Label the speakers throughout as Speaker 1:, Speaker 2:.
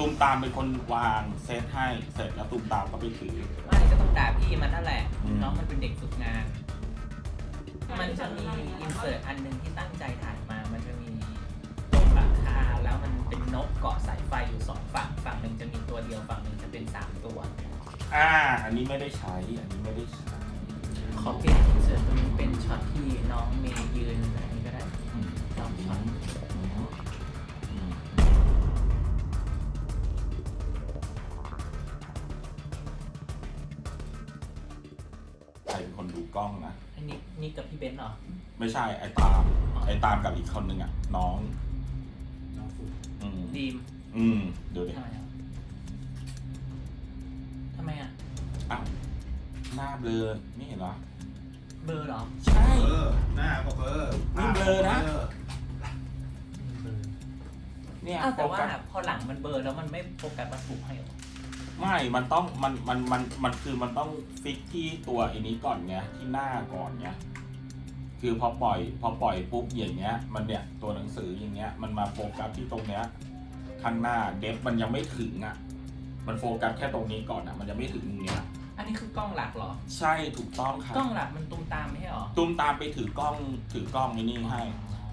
Speaker 1: ตูมตามเป็นคนวางเซตให้เสร็จแล้วตูมตามก็ไปถือ
Speaker 2: ไม่ก็ต้องด่าพี่มันนั่นแหละ
Speaker 1: อืม
Speaker 2: น้องมันเป็นเด็กฝึกงาน มันจะมีอินเสิร์ตอันหนึ่งที่ตั้งใจถ่ายมา มันจะมีตรงหลังคาแล้วมันเป็นนกเกาะสายไฟอยู่สองฝั่ง ฝั่งหนึ่งจะมีตัวเดียวฝั่งหนึ่งจะเป็นสามตัว
Speaker 1: อ่า อันนี้ไม่ได้ใช้ อันนี้ไม่ได้ใช้
Speaker 2: ขอเปลี่ยนอินเสิร์ตตรงนี้เป็นช็อตที่น้องเมย์ยืนอันนี้ก็ได้
Speaker 1: อืม
Speaker 2: สองช็อต
Speaker 1: ล้องนะ
Speaker 2: อันนี้นี่กับพี่เบนซ์เหรอ
Speaker 1: ไม่ใช่ไอ้ตาม ไอ้ตามกับอีกคนนึงอะ น้อง
Speaker 3: น้องฝึก
Speaker 1: อืม
Speaker 2: ดีม
Speaker 1: อืมเดี๋ยวดิ
Speaker 2: ทำไมอะทำไมอะ
Speaker 1: อ้าวหน้าเบลอไม่เห็นเหรอ
Speaker 2: เบอร์เหรอ
Speaker 1: ใช่
Speaker 3: เบอร์หน้าก็เบอร์
Speaker 1: นี่เบลอนะ
Speaker 3: เบอร์
Speaker 1: เนี่ย
Speaker 2: อ้าวแต่ว่า
Speaker 1: โฟกัส
Speaker 2: พอหลังมันเบลอร์แล้วมันไม่โฟกัสมาถูกให้เหรอ
Speaker 1: ไม่ มันต้อง มัน มัน มัน มันคือมันต้องฟิกที่ตัวไอ้นี้ก่อนไงที่หน้าก่อนไงคือพอปล่อย พอปล่อยปุ๊บอย่างเงี้ย มันเนี่ยตัวหนังสืออย่างเงี้ย มันมาโฟกัสที่ตรงเนี้ยข้างหน้าเดฟมันยังไม่ถึงอะ มันโฟกัสแค่ตรงนี้ก่อนอะ มันยังไม่ถึงตรงเนี้ย
Speaker 2: อันนี้คือกล้องหลักเหรอ
Speaker 1: ใช่ถูกต้องครับ
Speaker 2: กล้องหลักมันตูมตามไม่ใช่เหรอ
Speaker 1: ตูมตามไปถือกล้องถือกล้องไอ้นี่ให้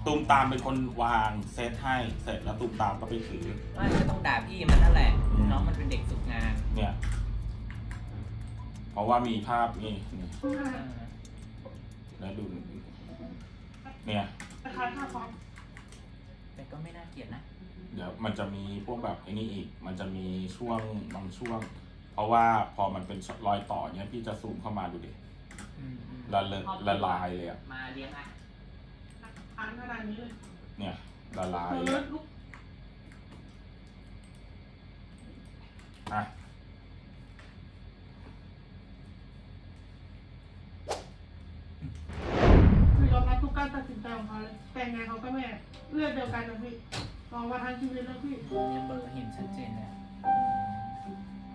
Speaker 1: ตูมตามเป็นคนวางเซตให้เสร็จแล้วตูมตามก็ไปถือ
Speaker 2: ไม่ก็ต้องด่าพี่มันนั่นแหละ
Speaker 1: อืม
Speaker 2: น้องมันเป็นเด็กฝึกงาน
Speaker 1: เนี่ย เพราะว่ามีภาพนี่นี่
Speaker 2: เออ
Speaker 1: แล้วดูเนี่ย
Speaker 2: แต่ก็ไม่น่าเกลียดนะ
Speaker 1: เดี๋ยวมันจะมีพวกแบบไอ้นี่อีก มันจะมีช่วงบางช่วง เพราะว่าพอมันเป็นรอยต่อเนี้ยพี่จะซูมเข้ามาดูดิ
Speaker 2: อืมอืม
Speaker 1: ละเลอะละลายเลยอะ
Speaker 2: มาเลี้ยงอะ
Speaker 4: อันขนาดนี้เลย
Speaker 1: เนี่ยละลาย
Speaker 4: เอ
Speaker 1: เล
Speaker 4: อยลูก
Speaker 1: อะ
Speaker 4: คือยอมรับทุกการตัดสินใจของเขาเลยแต่งงานเขาก็แม่เลือดเดียวกันนะพี่ลองมาทั้งชีวิตแล้วพี่
Speaker 2: เนี่ยเบอร์เห็นชัดเจนเลย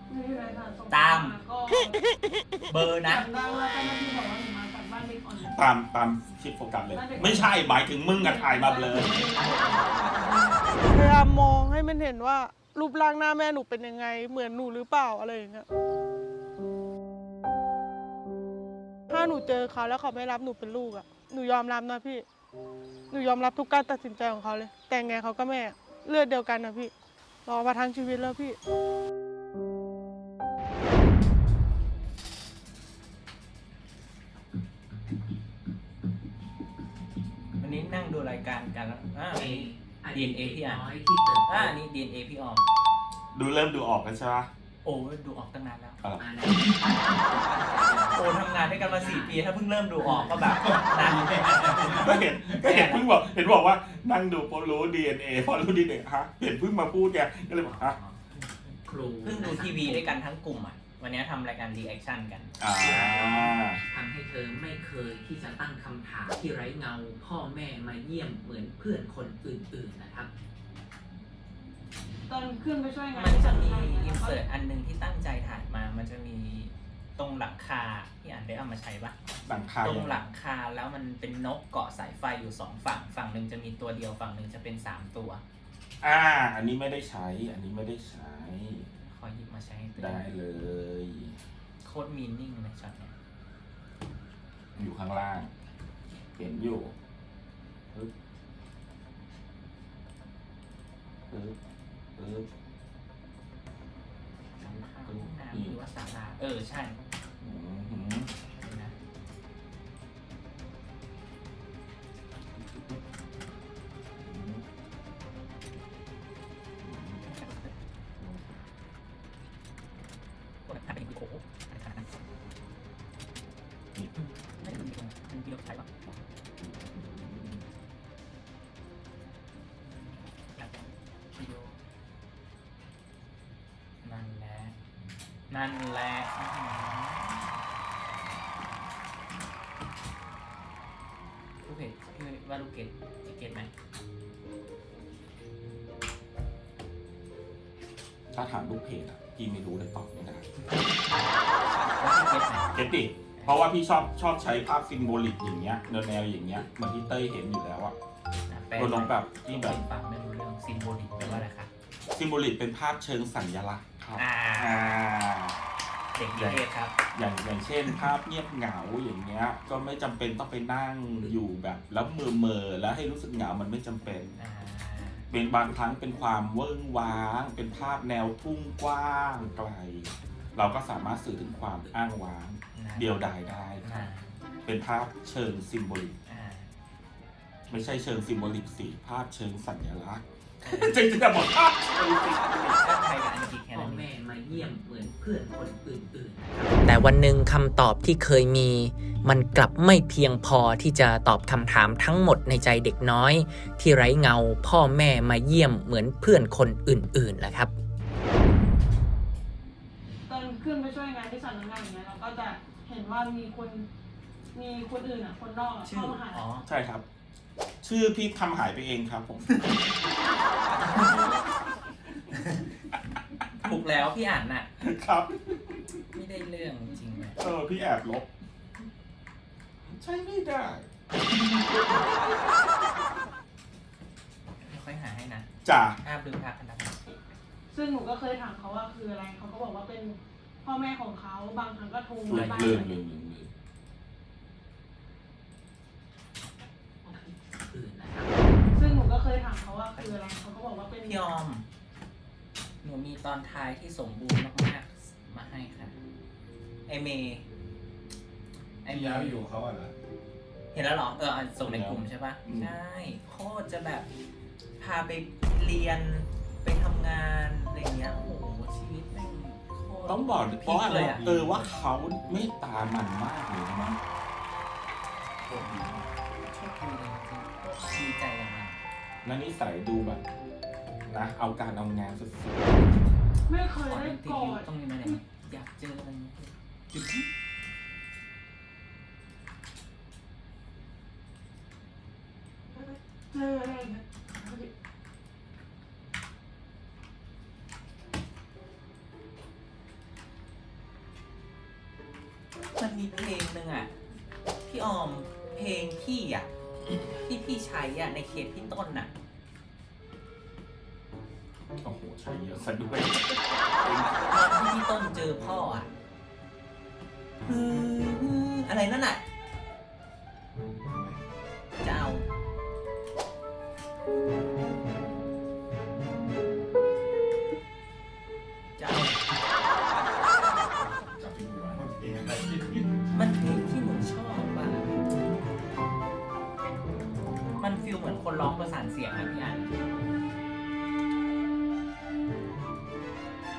Speaker 4: ไม่มีอะไรค่ะส่ง
Speaker 2: ตาม
Speaker 4: ก็
Speaker 2: เบอร์นะ
Speaker 4: จำได้ว่าเจ้าหน้าที่บอกว่าหนูมาจากบ้านเด็กอ่อน
Speaker 1: ตามตามชิดโฟกัสเลย ไม่ใช่หมายถึงมึงอะถ่ายมาเลย
Speaker 5: พยายามมองให้มันเห็นว่า รูปร่างหน้าแม่หนูเป็นยังไง เหมือนหนูหรือเปล่าอะไรอย่างเงี้ยถ้าหนูเจอเขาแล้วเขาไม่รับหนูเป็นลูกอะหนูยอมรับนะพี่ หนูยอมรับทุกการตัดสินใจของเขาเลย แต่งไงเขาก็แม่ เลือดเดียวกันนะพี่รอมาทั้งชีวิตแล้วพี่
Speaker 2: นั่งดูรายการกันแล้วอ่า
Speaker 6: เอ
Speaker 2: DNA พี่อะ
Speaker 6: น้อยที่เติบโต
Speaker 2: อ่านี่ DNA พี่ออม
Speaker 1: ดูเริ่มดูออกกันใช่ปะ
Speaker 2: โอ้ดูออกตั้งนานแล้ว
Speaker 1: อะ
Speaker 6: มาใน
Speaker 2: โอ้ทำงานด้วยกันมาสี่ปี ถ้าเพิ่งเริ่มดูออกก็แบบนาน
Speaker 1: ก็เห็นก็เห็นเพิ่งบอกเห็นบอกว่านั่งดูพอรู้ DNA พอรู้ DNA ฮะเห็นเพิ่งมาพูดเนี่ยก็เลยบอกฮะ
Speaker 6: ครู
Speaker 2: เพิ่งดูทีวีด้วยกันทั้งกลุ่มอะ วันนี้ทำรายการรีแอคชั่นกัน
Speaker 1: อ่า
Speaker 6: ทำให้เธอไม่เคยที่จะตั้งคำถามที่ไร้เงา พ่อแม่มาเยี่ยมเหมือนเพื่อนคนอื่นๆนะครับ
Speaker 4: ตอนขึ้นไปช่วยงาน
Speaker 2: มันจะมีอินเสิร์ตอันหนึ่งที่ตั้งใจถ่ายมา มันจะมีตรงหลังคาที่อ่านได้เอามาใช้ปะ
Speaker 1: หลังคา
Speaker 2: ตรงหลังคาแล้วมันเป็นนกเกาะสายไฟอยู่สองฝั่ง ฝั่งหนึ่งจะมีตัวเดียวฝั่งหนึ่งจะเป็นสามตัว
Speaker 1: อ่า อันนี้ไม่ได้ใช้ อันนี้ไม่ได้ใช้
Speaker 2: ข อหยิบมาใช้ให้ตัว
Speaker 1: ได้เลย
Speaker 2: โคตรมีนิ่งเลยช็อตเนี้ย
Speaker 1: อยู่ข้างล่าง เห็นอยู่ปึ๊บปึ๊บปึ๊บ
Speaker 2: ข้างห้องน้ำหรือว่าศาลาเออ ใช่ เป็นวิดีโอถ่ายปะวิดีโอนั่นแหละ นั่นแหละอื้อหือลูกเพจพี่ว่าลูกเกดจะเก็ตไหม
Speaker 1: ถ้าถามลูกเพจอะพี่ไม่รู้เลยตอบไม่ได้
Speaker 2: ว่าพี่เก็ตไหม
Speaker 1: เก็ตดิ เพราะว่าพี่ชอบชอบใช้ภาพซิมโบลิกอย่างเงี้ยแนวแนวอย่างเงี้ยเหมือนที่เต้ยเห็นอยู่แล้วอะ
Speaker 2: นะแปล
Speaker 1: ตัวน้องแบบที่แบบ
Speaker 2: ฟังไม่รู้เรื่องซิมโบลิกแปลว่าอะไรคะ
Speaker 1: ซิมโบลิกเป็นภาพเชิงสัญลักษณ์ครับ
Speaker 2: อ่า
Speaker 1: อ่า
Speaker 2: เด็กนิเทศครับ
Speaker 1: อย่างอย่างเช่น ภาพเงียบเหงาอย่างเงี้ยก็ไม่จำเป็นต้องไปนั่งอยู่แบบแล้วมือเมอๆแล้วให้รู้สึกเหงามันไม่จำเป็น
Speaker 2: อ่า
Speaker 1: เป็นบางครั้งเป็นความเวิ้งว้าง เป็นภาพแนวทุ่งกว้างไกล เราก็สามารถสื่อถึงความอ้างว้าง
Speaker 2: นะ
Speaker 1: เดียวดายได้ค
Speaker 2: อ่า
Speaker 1: รับ เป็นภาพเชิงซิมโบลิก
Speaker 2: อ่า
Speaker 1: ไม่ใช่เชิงซิมโบลิกสิภาพเชิงสัญลักษณ์จริงๆจะบอกภาพเชิงซิมโบลิก
Speaker 2: ก็ไทยกับอังกฤษแค่
Speaker 7: พ่อ
Speaker 2: นั้นเอ
Speaker 7: แม่
Speaker 2: ง
Speaker 7: มาเยี่ยมเหมือนเพื่อนคนอื่นๆ
Speaker 6: แต่วันหนึ่งคำตอบที่เคยมี มันกลับไม่เพียงพอที่จะตอบคำถามทั้งหมดในใจเด็กน้อย ที่ไร้เงาพ่อแม่มาเยี่ยมเหมือนเพื่อนคนอื่นๆแหละครับ
Speaker 5: ตอน ขึ้นไปช่วยงานที่สำนักงานอย่างเงี้ยเราก็จะเห็นว่ามีคนมีคนอื่นอะ คนนอกอะ
Speaker 2: ชื่อ
Speaker 5: เข้ามาหา
Speaker 2: อ๋อ
Speaker 1: ใช่ครับ ชื่อพี่ทำหายไปเองครับผม
Speaker 2: ถูกแล้วพี่อ่านน่ะ
Speaker 1: ครับ
Speaker 2: ไม่ได้เรื่องจริงเลย
Speaker 1: เออพี่แอบลบ ใช่ไม่ได้
Speaker 2: ไม่ค่อยหาให้นะ
Speaker 1: จ้ะ
Speaker 2: ภาพลืมภาพกันดับ
Speaker 5: ซึ่งหนูก็เคยถามเขาว่าคืออะไรเขาก็บอกว่าเป็น พ่อแม่ของเขาบางครั้งก็โทร
Speaker 1: ลื
Speaker 5: มามบ้าง
Speaker 1: ลืมลืมลืมลืม
Speaker 7: อื่นนะครับ
Speaker 5: ซึ่งหนูก็เคยถามเขาว่าคืออะไรเขาก็บอกว่าเป็น
Speaker 2: พี่ออม หนูมีตอนท้ายที่สมบูรณ์มากๆ มาให้ค่ะ ไอเมย์ไอ
Speaker 3: ไอ้
Speaker 2: เม
Speaker 3: ยาว
Speaker 2: ย์
Speaker 3: อยู่เขาอะเหรอ
Speaker 2: เห็นแล้วเหรอ เออเอาส่งในกลุ่มใช่ปะใช่ โคตรจะแบบ พาไปเรียนไปทำงาน อะไรเงี้ย โอ้โหชีวิตแม่งโค ตร
Speaker 1: ต้องบอก
Speaker 2: พี
Speaker 1: เพราะ
Speaker 2: ค
Speaker 1: อะไร
Speaker 2: เลยอะ
Speaker 1: เออว่าเขาเมตตามันมากเลยนะ
Speaker 2: โชคดีโชคดีจริงๆดีใจกับมัน
Speaker 1: นั่นนิสัยดูแบบนะเอาการเอางานสุด
Speaker 5: ไม่เค
Speaker 2: ข
Speaker 5: ย
Speaker 2: อ
Speaker 5: ได้
Speaker 2: เป็นที
Speaker 5: กอ
Speaker 2: วี
Speaker 5: ด
Speaker 2: ต้องมีมาไหนอยากเจออะไรเงี้ย
Speaker 5: เจออะไร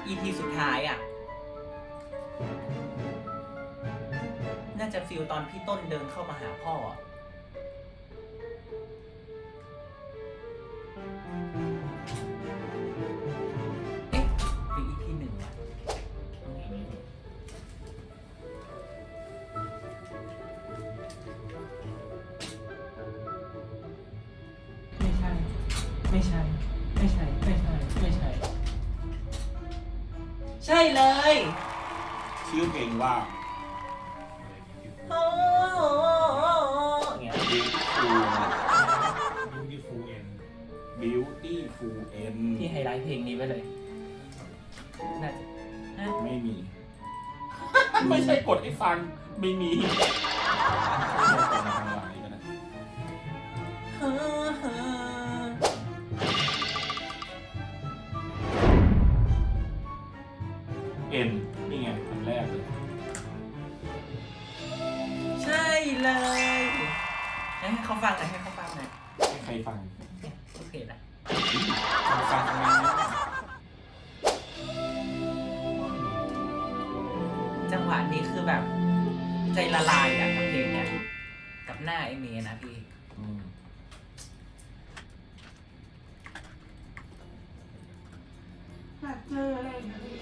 Speaker 2: EP สุดท้ายอะ น่าจะฟิลตอนพี่ต้นเดินเข้ามาหาพ่ออะ
Speaker 1: Beautiful
Speaker 3: ยูที่ฟูเอ็น
Speaker 1: Beautiful End
Speaker 2: พี่ไฮไลท์เพลงนี้ไปเลยน่าจะฮะ
Speaker 1: ไม่มี ไม่ใช่กดให้ฟัง ไม่มี
Speaker 2: อ
Speaker 1: ยา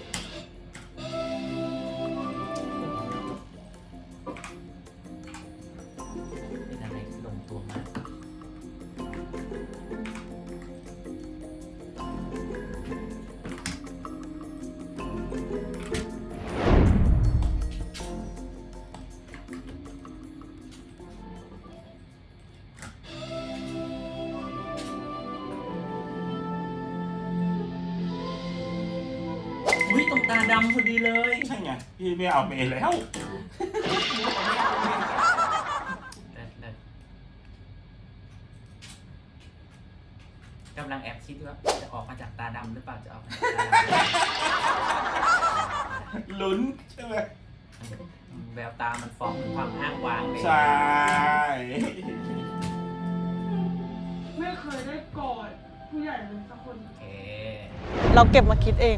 Speaker 1: า
Speaker 2: ดำพอดีเลย
Speaker 1: ใช่ไงพี่ไม่เอาเมย์แล้ว
Speaker 2: เลิศเลิศกำลังแอบคิดว่าจะออกมาจากตาดำหรือเปล่าจะออกมาจากตาด
Speaker 1: ลุ้นใช่ไหมำ
Speaker 2: แววตามันฟ้องถึงความอ้างว้างเลย
Speaker 1: ใช่
Speaker 4: ไม่เคยได้กอดผู้ใหญ่เลยสักคน
Speaker 2: โอเค
Speaker 5: เราเก็บมาคิดเอง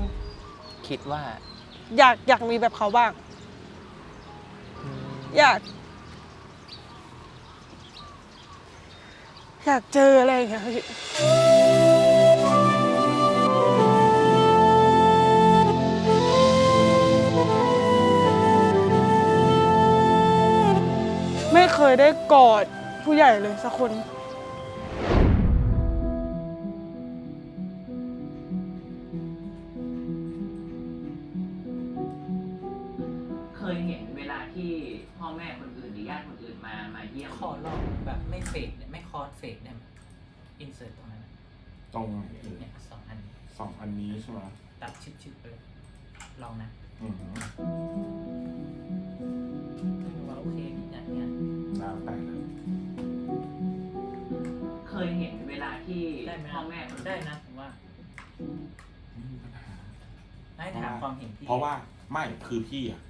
Speaker 8: คิดว่า
Speaker 5: อยากอยากมีแบบเขาบ้างอยาก อยากเจออะไรอย่างเงี้ยพี่ไม่เคยได้กอดผู้ใหญ่เลยสักคน
Speaker 6: เนี่ย
Speaker 2: ไม่คอร์สเฟดได้ไหมอินเสิร์ตตรงนั้น
Speaker 1: ตรงไหนเอ่ย
Speaker 2: เนี่ยสองอัน
Speaker 1: สองอันนี้ใช่ไหม
Speaker 2: ตัดชิบๆไปเลยลองนะ
Speaker 1: อืม
Speaker 2: ว่าโอเคเนี่ยเนี่ย
Speaker 1: แล้วแต่เลย
Speaker 6: เคยเห็นเวลาที่
Speaker 2: ได้ไหม
Speaker 6: พ่อแม่คนอื่น
Speaker 2: ได้นะผมว่า
Speaker 1: ไม่มีปัญหา
Speaker 2: ให้ถามความเห็นพี่
Speaker 1: เพราะว่าไม่คือพี่อะ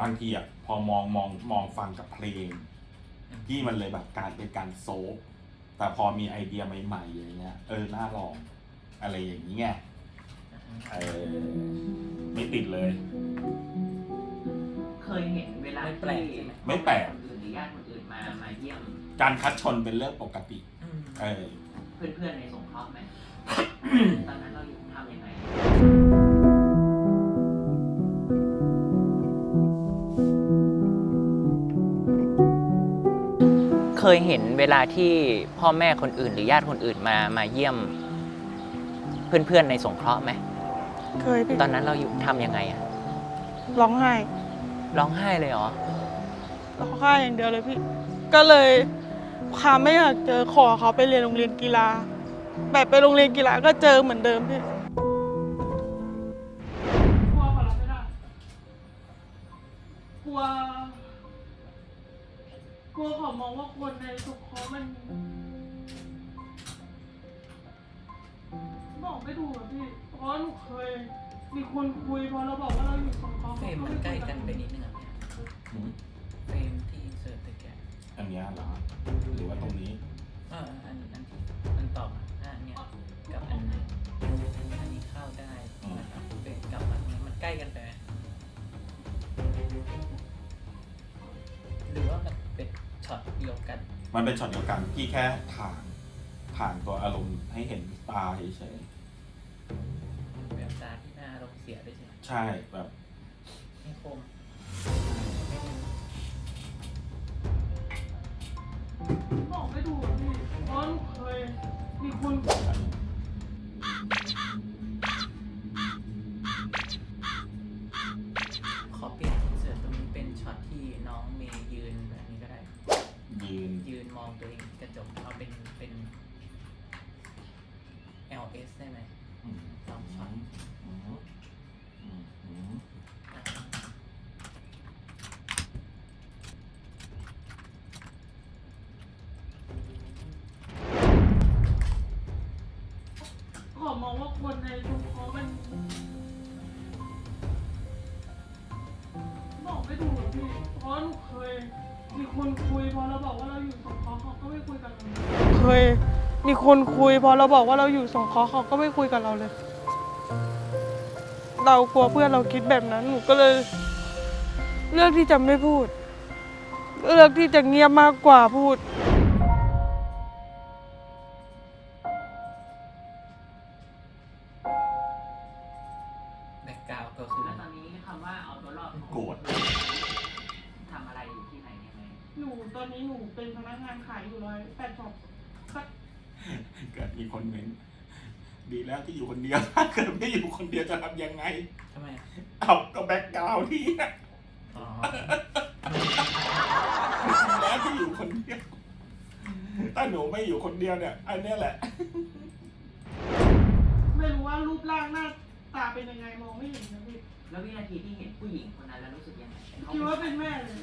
Speaker 1: บางทีอะพอมองมองมองฟังกับเพลง พี่มันเลยแบบการเป็นการโซฟแต่พอมีไอเดียใหม่ๆอย่างเงี้ยเออน่าลอง อะไรอย่างนี้ไงเออไม่ติดเลย
Speaker 6: เคยเห็นเวลา
Speaker 2: ไม่
Speaker 6: ที่
Speaker 2: แปลกใช่ไหม
Speaker 1: ไม่แปลก
Speaker 6: พ่อม่คนอื่นหรือญาติคนอื่นมามาเยี่ยม
Speaker 1: การคัดชนเป็นเรื่องปกติ
Speaker 2: อืม
Speaker 1: เออ
Speaker 6: เพื่อนๆในสงเคราะห์ไหม ตอนนั้นเราอยู่ทำยังไง
Speaker 8: เคยเห็นเวลาที่พ่อแม่คนอื่น หรือญาติคนอื่นมามาเยี่ยม เพื่อนๆในสงเคราะห์ไหม
Speaker 5: เคยพี่
Speaker 8: ตอนนั้นเราอยู่ทำยังไงอะ
Speaker 5: ร้องไห้
Speaker 8: ร้องไห้เลยเหรอ
Speaker 5: ร้องไห้อย่างเดียวเลยพี่ ก็เลยความไม่อยากเจอขอเขาไปเรียนโรงเรียนกีฬา แบบไปโรงเรียนกีฬาก็เจอเหมือนเดิมพี่
Speaker 4: ไม่ถูกอะพี่ เพราะหนูเคย มีคนคุยพอเราบอกว่าเราอยู่สองเขา
Speaker 2: เฟรมมันใกล้กันไปนิดนึงอะเนี่ย
Speaker 1: อืม
Speaker 2: เฟรมที่อินเสิร์ตตะแกะ
Speaker 1: อันเนี้ยเหรอหรือว่าตรงนี้
Speaker 2: เอออันอันที่มันตอบอะอันเนี้ยกับอันนี้อันนี้เข้าได้นะครับเฟรมกับอันนี้มันใกล้กันไปไหมหรือว่ามันเป็นช็อตเดียวกัน
Speaker 1: มันเป็นช็อตเดียวกันพี่แค่ถ่างถ่างตัวอารมณ์ให้เห็นตาเฉย
Speaker 2: แสียด้วยใช่ไหม
Speaker 1: ใช่แบบ
Speaker 4: เคยมีคนคุย พอเราบอกว่าเราอยู่สงเคราะ
Speaker 5: ห์เขาก็ไม่คุยกับเราเลย เรากลัวเพื่อนเราคิดแบบนั้นหนูก็เลย เลือกที่จะไม่พูด เลือกที่จะเงียบมากกว่าพูด
Speaker 1: มีคนเม้นดีแล้วที่อยู่คนเดียว ถ้าเกิดไม่อยู่คนเดียวจะทำยังไง
Speaker 2: ทำไมอะ
Speaker 1: เอาก็แบ็กกราวด์ที่น่ะ
Speaker 2: อ๋อ
Speaker 1: ดีแล้วที่อยู่คนเดียวถ้าหนูไม่อยู่คนเดียวเนี่ยอันเนี้ยแหละ
Speaker 4: ไม่รู้ว่ารูปร่างหน้าตาเป็นยังไงมองไม่เห็นนะพี่
Speaker 6: แล้ววินาทีที่เห็นผู้หญิงคนนั้นแล้วรู้สึกยังไงข
Speaker 4: คิดว่าเป็นแม่เลย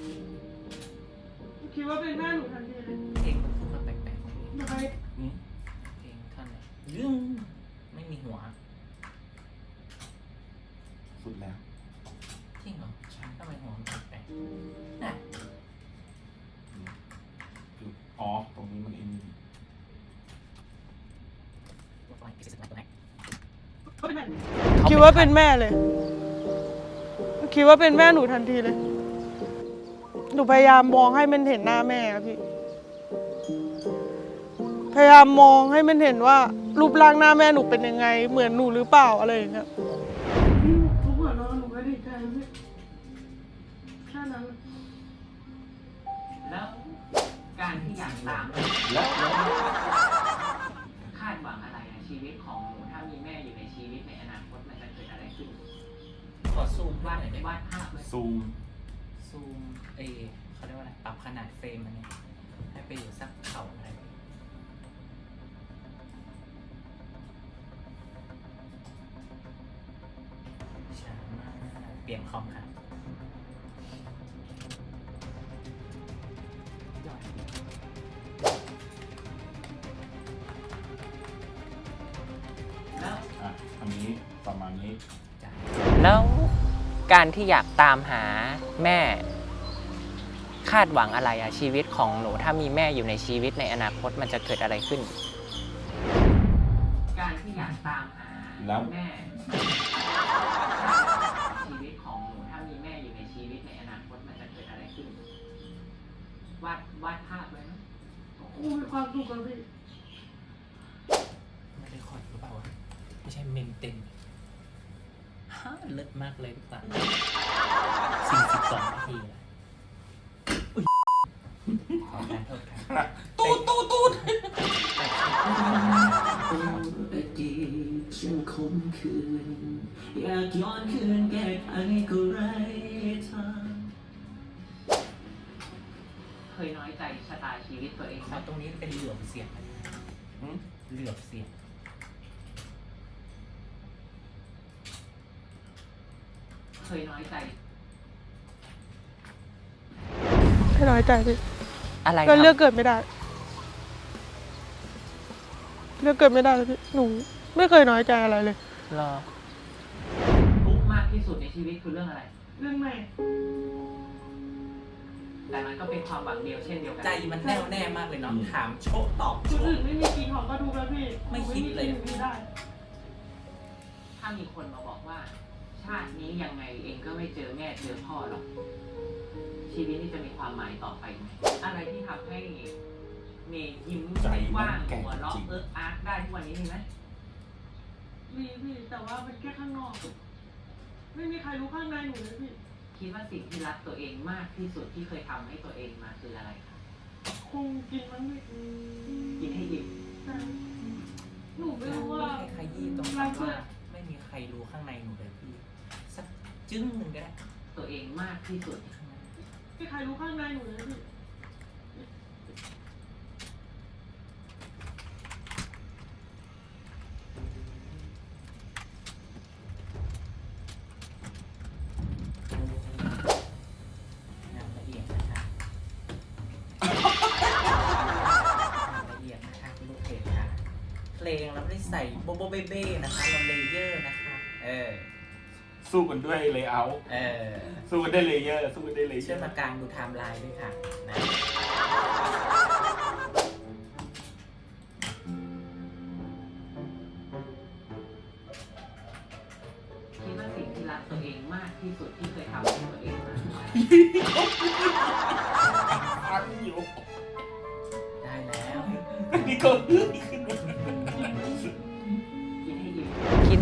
Speaker 4: คิดว่าเป็นแม่หนูทันทีเลย
Speaker 2: เพลงมันพูดมาแปลกๆตรงนี้
Speaker 4: ทำไม
Speaker 1: อืม
Speaker 2: เพลงท่อนไหน ยึงไม่มีหัว
Speaker 1: สุดแล้ว
Speaker 2: จริงเหรอทำไมหัวมันแปลกๆน่ะ
Speaker 1: คืออ๋อ ตรงนี้มันเอ็น
Speaker 2: ตัวอะไรเป็นสิ่งตัวไหน
Speaker 4: ก็เป็นแม่
Speaker 5: คิดว่าเป็นแม่เลย คิดว่าเป็นแม่หนูทันทีเลย หนูพยายามมองให้มันเห็นหน้าแม่อะพี่ พยายามมองให้มันเห็นว่ารูปร่างหน้าแม่หนูเป็นยังไง เหมือนหนูหรือเปล่าอะไรอย่างเงี้ย
Speaker 4: ทุกคนนอนหนูไม่ดีใจแค่นั้น
Speaker 6: แล้วการที่อยากตาม
Speaker 1: แล้ว
Speaker 6: คาดหวังอะไรในชีวิตของหนูถ้ามีแม่อยู่ในชีวิตในอนาคตมันจะเกิดอะไรขึ้น
Speaker 2: ขอซูม
Speaker 6: วาด
Speaker 2: หน่อยได้ไหม
Speaker 6: วาดภาพเลย
Speaker 1: ซูม
Speaker 2: ซูมเอเขาเรียกว่าอะไรปรับขนาดเฟรมมันเนี่ยให้ไปอยู่สักเข่าอะ เปลี่ยนคอมค่ะยอด
Speaker 6: แล้ว
Speaker 1: อะอันนี้ประมาณนี้
Speaker 2: จ้ะ
Speaker 8: แล้วการที่อยากตามหาแม่ คาดหวังอะไรอะชีวิตของหนูถ้ามีแม่อยู่ในชีวิตในอนาคตมันจะเกิดอะไรขึ้น
Speaker 6: การที่อยากตามหา
Speaker 1: แล้ว
Speaker 6: แม่ ชีวิตของหนูถ้ามีแม่อยู่ในชีวิตในอนาคตมันจะเกิดอะไรขึ้น วาดวาดภาพไว้ไหม
Speaker 4: กูมีความสุขกับพี่
Speaker 2: ไม่ได้คอร์ดหรือเปล่าวะไม่ใช่เมมเต็มฮ่าเลิศมากเลยพี่ปังสี่สิบสองนาทีแล้วอุ๊ยขอการโทษครับ
Speaker 1: ตูดตูดตูด
Speaker 6: อดีตฉันคมคืน อยากย้อนคืนแก้ไขก็ไรทาง เคยน้อยใจชะตาชีวิตตัวเองไหม
Speaker 2: เอาตรงนี้เป็นเหลือบเสียง
Speaker 1: อืม
Speaker 2: เหลือบเสียง
Speaker 6: เคยน้อยใจ
Speaker 5: ให้น้อยใจพี่
Speaker 8: อะไรค
Speaker 5: ก็
Speaker 8: รับ
Speaker 5: เลือกเกิดไม่ได้ เลือกเกิดไม่ได้เลยพี่หนูไม่เคยน้อยใจอะไรเลย
Speaker 8: รอ
Speaker 6: ทุกข์มากที่สุดในชีวิตคือเรื่องอะไร
Speaker 4: เรื่องแม่
Speaker 6: แต่มันก็เป็นความหวังเดียวเช่นเดียวกั
Speaker 2: ใจมันแน่วแน่มากเลยเนาะ ถามโชคตอบ
Speaker 4: ค
Speaker 2: โช
Speaker 4: น
Speaker 2: ค
Speaker 4: อื่นไม่มีกินของก็ดูแล้วพี่
Speaker 2: ไม่คิดเลย
Speaker 4: หนูไม่มีกินหนูมีได้
Speaker 6: ถ้ามีคนมาบอกว่า ชาตินี้ยังไงเองก็ไม่เจอแม่เจอพ่อหรอก ชีวิตนี้จะมีความหมายต่อไปไหมอะไรที่ทำให้เมย์ยิ้ม
Speaker 1: ใจ
Speaker 6: กว้าง
Speaker 1: มันแก่
Speaker 6: หัวเราะ
Speaker 1: จริง
Speaker 6: เอิ๊กอาร์กได้ทุกวันนี้มีไหม
Speaker 4: มีพี่แต่ว่ามันแค่ข้างนอก ไม่มีใครรู้ข้างในหนูเลยพี่
Speaker 6: คิดว่าสิ่งที่รักตัวเองมากที่สุดที่เคยทำให้ตัวเองมาคืออะไรคะ
Speaker 4: คงกินมั้งพี่
Speaker 6: กินให้อิ่ม
Speaker 4: ใช่หนูไม่รู้ว่า
Speaker 2: ให้ขยี้ตรงคำว่าไม่มีใครรู้ข้างในหนูเลยพี่สักจึ้งหนึ่งก็ได้
Speaker 6: ตัวเองมากที่สุด
Speaker 2: ข้างใน
Speaker 4: ไม่มีใครรู้ข้างในหนูเลยพี่
Speaker 2: โบโบเบ้เบ้นะคะเราเลเยอร์นะคะ เออ
Speaker 1: สู้กันด้วยเลเยอร์
Speaker 2: เออ
Speaker 1: สู้กันด้วยเลเยอร์สู้กันด้วยเลเย
Speaker 2: ช่
Speaker 1: อ
Speaker 2: วย
Speaker 1: ร์
Speaker 2: มากางดูไทม์ไลน์ด้วยค่ะนะ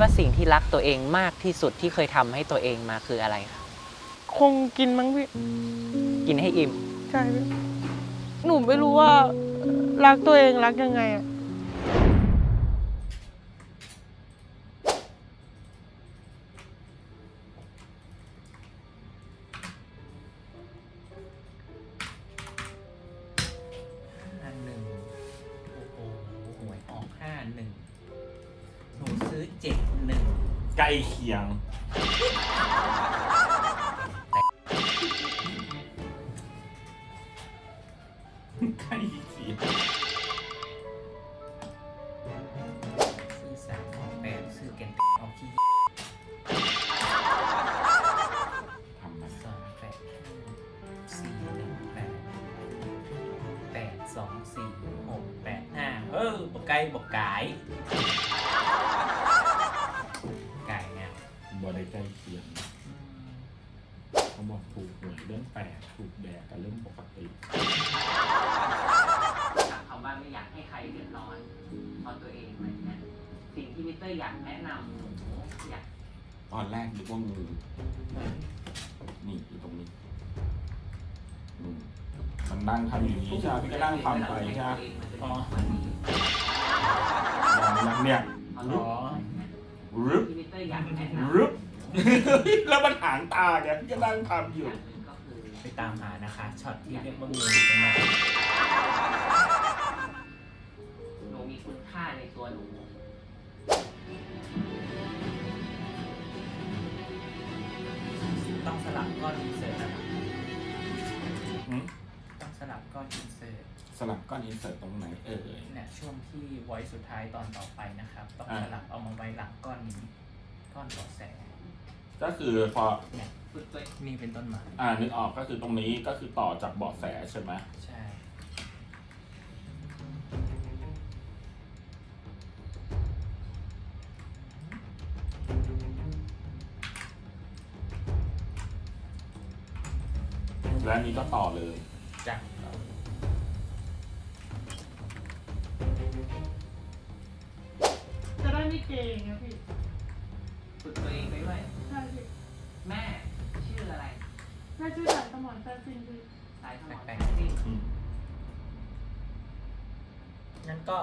Speaker 8: ว่าสิ่งที่รักตัวเองมากที่สุดที่เคยทำให้ตัวเองมาคืออะไรครับ
Speaker 5: คงกินมั้งพี่
Speaker 8: กินให้อิ่ม
Speaker 5: ใช่พี่หนูไม่รู้ว่ารักตัวเองรักยังไงอะ
Speaker 2: ห้าหนึ่งโอ้โหหวยออกห้าหนึ่งหนูซื้อเจ็ดหนึ่ง
Speaker 1: ใกล้เคียง ใกล้
Speaker 2: อ
Speaker 1: ร์อ
Speaker 6: ยากแนะนำหนูอยาก
Speaker 1: ตอนแรกนึกว่างูนี่อยู่ตรงนี้อืมมันนั่งทำอย่างนี้ใช่ไหมพี่ก็นั่งทำไปใช่ไหม
Speaker 2: อ๋อ
Speaker 1: อย่างอย่างเนี่ย
Speaker 6: อ๋อ
Speaker 1: รึบ
Speaker 6: ที่มิเตอร์อยากแนะนำ
Speaker 1: รึบแล้วมันหางตาแกพี่ก็นั่งทำอยู่
Speaker 6: อย่างหนึ่งก็คือ
Speaker 2: ไปตามหานะคะช็อตที่เรียกว่างูอยู่ตรงไหน
Speaker 6: หนูมีคุณค่าในตัวหนู
Speaker 2: ลับก้อนอินเสิร์ตนะครับ
Speaker 1: หืม
Speaker 2: ต้องสลับก้อนอินเสิร์ต
Speaker 1: สลับก้อนอินเสิร์ตตรงไหนเอ่ย
Speaker 2: เนี่ยช่วงที่ไว้สุดท้ายตอนต่อไปนะครับ ต้อง
Speaker 1: อ่า
Speaker 2: สลับเอามาไว้หลังก้อนนี้ ก้อนเบาะแส
Speaker 1: ก็คือพอ
Speaker 2: เนี่ย
Speaker 6: ฝึกตัว
Speaker 2: นี่เป็นต้นไม้
Speaker 1: อ่านึกออกก็คือตรงนี้ก็คือต่อจากเบาะแสใช่ไหม
Speaker 2: ใช่
Speaker 1: และอันนี้ก็ต่อเลย
Speaker 2: จาก
Speaker 4: จะได้ไม่เก่งนะพี่
Speaker 6: ฝึกตัวเองไปด้วย
Speaker 4: ใช่พี่
Speaker 6: แม่ชื่ออะไร
Speaker 4: แม่ชื่อสายสมอนแซซินพี่
Speaker 6: สายสมองแท็กซี่
Speaker 1: อืม
Speaker 2: นั้นก็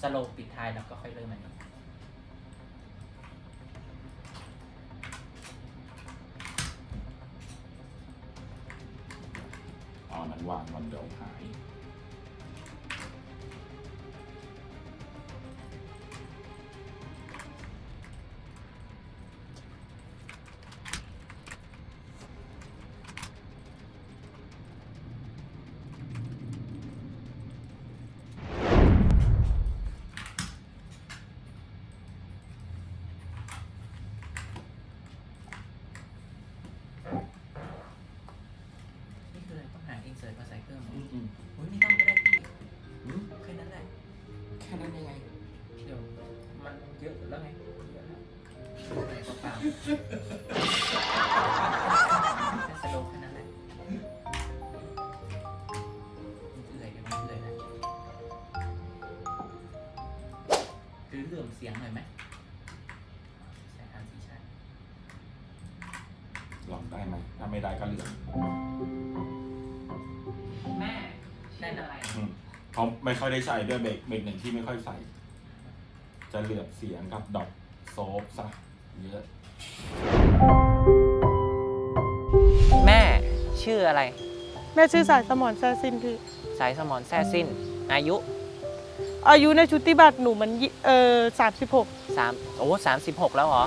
Speaker 2: สโลว์ปิดท้ายแล้วก็ค่อยเริ่มอันนี้
Speaker 1: อ๋อ มันว่าง
Speaker 2: มันเดียวหาย เหลือง
Speaker 6: แม่ชื่ออะไร
Speaker 1: อืมเขาไม่ค่อยได้ใส่ด้วยเบรกเบรกหนึ่งที่ไม่ค่อยใส่ จะเหลือบเสียงกับดอกโซฟซะเยอะ
Speaker 9: แม่ชื่ออะไร
Speaker 5: แม่ชื่อสายสมอนแซซินพี่
Speaker 9: สายสมอนแซ่สิ้น อายุ
Speaker 5: อายุในชุติบัตรหนูมันยี่เออสามสิบหก
Speaker 9: 3โอ้สามสิบหกแล้วเหรอ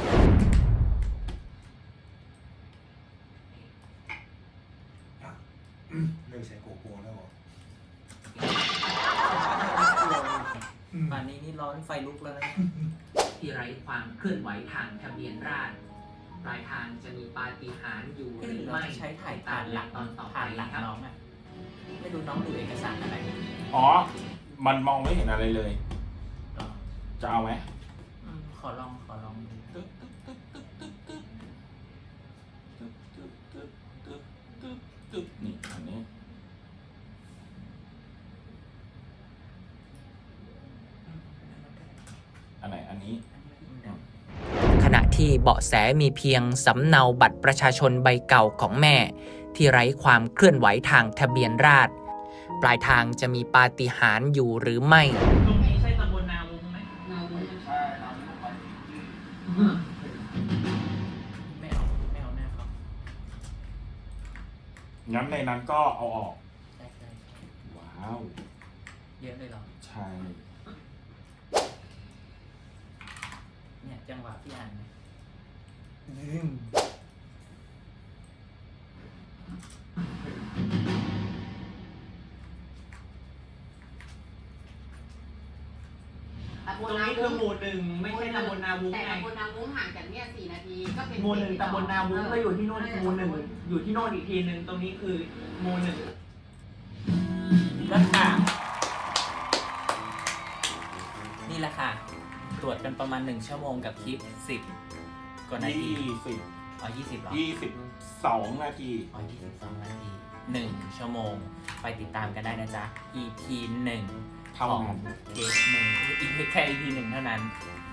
Speaker 2: ไฟลุกแล้วนะ
Speaker 6: ที่ไร้ความเคลื่อนไหวทางทะเบียนราษฎร์ปลายทางจะมีปาฏิหาริย์อยู่ห
Speaker 2: เอ๊ะ
Speaker 6: รือ
Speaker 2: เรา
Speaker 6: ไม่
Speaker 2: จะใช้ถ่ายผ่านหลัง
Speaker 6: ตอนต่อไป
Speaker 2: ผ่านหลัง
Speaker 6: ครับ
Speaker 2: น้องอะ ไม่รู้น้องดูเอกสารอะไร
Speaker 1: อ๋อ มันมองไม่เห็นอะไรเลย
Speaker 2: อ๋อ
Speaker 1: จะเอาไหม
Speaker 2: อืมขอลองขอลองดู
Speaker 8: ที่เบาะแสมีเพียงสำเนาบัตรประชาชนใบเก่าของแม่ ที่ไร้ความเคลื่อนไหวทางทะเบียนราษฎร์ปลายทางจะมีปาฏิหาริย์อยู่หรือไม่
Speaker 6: ตรงนี้ใช่ตำบลนาวงไหมนาวง
Speaker 3: ใช่เราไม่ต้องไป
Speaker 2: ไม่เอาไม่เอาหน้าเขา
Speaker 1: งั้นในนั้นก็เอาออก
Speaker 2: ใช่ใช่ใช่
Speaker 1: ว้าว
Speaker 2: เยอะเลยเหรอ
Speaker 1: ใช่
Speaker 2: เนี่ยจังหวะที่อ่านนะ
Speaker 6: ตำบลนาวุ้งหมู่หนึ่งไม่ใช่ตำบลนาวุ้ง
Speaker 10: แต่
Speaker 6: ไง
Speaker 10: ตำบลนาวุ้งห่างจากเนี่ยสี่นาทีก็เป็น
Speaker 6: หมู่หนึ่งตำบลนาวุ้งก็อยู่ที่โน่นหมู่หนึ่งอยู่ที่โน่นอีกทีหนึ่งตรงนี้คือหมู่หนึ่ง
Speaker 2: ก็ค่ะ นี่แหละค่ะ ตรวจกันประมาณ 1 ชั่วโมงกับคลิป 10 กว่านาที
Speaker 1: ยี่สิบ
Speaker 2: อ๋อ20เหรอ
Speaker 1: ยี่สิบสองนาที
Speaker 2: อ๋อ22นาที1ชั่วโมง ไปติดตามกันได้นะจ๊ะ EP 1
Speaker 1: เท่า
Speaker 2: ของ
Speaker 1: นั้น
Speaker 2: เคสเมย์อีกแค่ EP หนึ่งเท่านั้น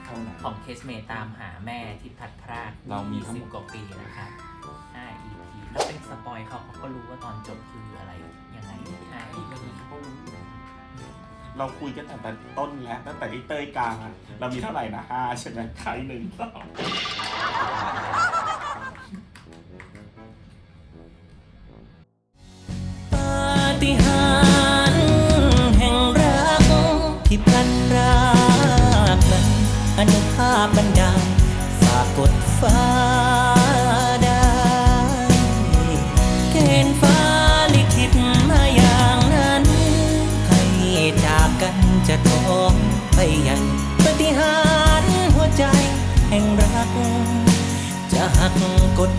Speaker 1: เท่านั้น
Speaker 2: ของเคสเมย์ตามหาแม่ที่พลัดพราก
Speaker 1: เรามีทั้งหมด
Speaker 2: 20กว่าปีนะครับ5 EP แล้วเป็นสปอยเขาเขาก็รู้ว่าตอนจบคืออะไรยังไง5 EP
Speaker 1: เราคุยกันตั้งแต่ต้นแล้วตั้งแต่ที่เต้ยกลางอะเรามีเท่าไหร่นะห้าใช่ไหมใครหนึ่งสอง
Speaker 8: ฏิหารแห่งรักที่พลันรากนั้นอนุภาพบันดาลฝากกดฟ้าได้เกณฑ์ฟ้าลิขิตมาอย่างนั้น ให้จากกันจะท้องไปยังปฏิหารหัวใจแห่งรัก จะหักกฎ